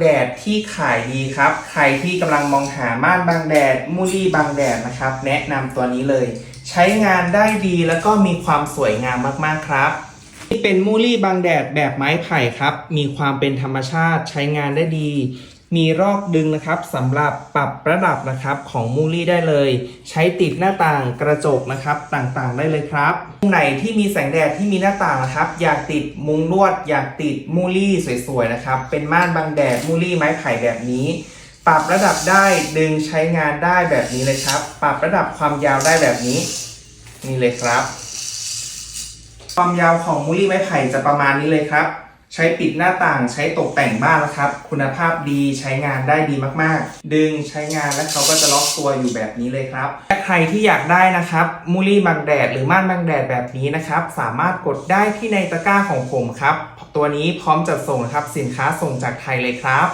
แดดที่ขายดีครับ ใครที่กำลังมองหาม่านบังแดดมูลี่บังแดดนะครับ แนะนำตัวนี้เลย ใช้งานได้ดีแล้วก็มีความสวยงามมากๆครับนี่เป็นมูลี่บังแดดแบบไม้ไผ่ครับ มีความเป็นธรรมชาติใช้งานได้ดี มีรอกดึงนะครับสำหรับปรับระดับนะครับของมูลี่ได้เลย ใช้ติดหน้าต่างกระจกนะครับต่างๆ ได้เลยครับมุมไหนที่มีแสงแดดที่มีหน้าต่างนะครับ อยากติดมุงลวด อยากติดมูลี่สวยๆนะครับ เป็นม่านบังแดดมูลี่ไม้ไผ่แบบนี้ ปรับระดับได้ดึงใช้งานได้แบบนี้เลยครับ ปรับระดับความยาวได้แบบนี้นี่เลยครับ ความยาวของมูลี่ไม้ไผ่จะประมาณนี้เลยครับ ใช้ปิดหน้าต่างใช้ตกแต่งบ้านนะครับ คุณภาพดีใช้งานได้ดีมากๆ ดึงใช้งานแล้วเขาก็จะล็อกตัวอยู่แบบนี้เลยครับถ้าใครที่อยากได้นะครับมูลี่บังแดดหรือม่านบังแดดแบบนี้นะครับ สามารถกดได้ที่ในตะกร้าของผมครับ ตัวนี้พร้อมจัดส่งครับสินค้าส่งจากไทยเลยครับ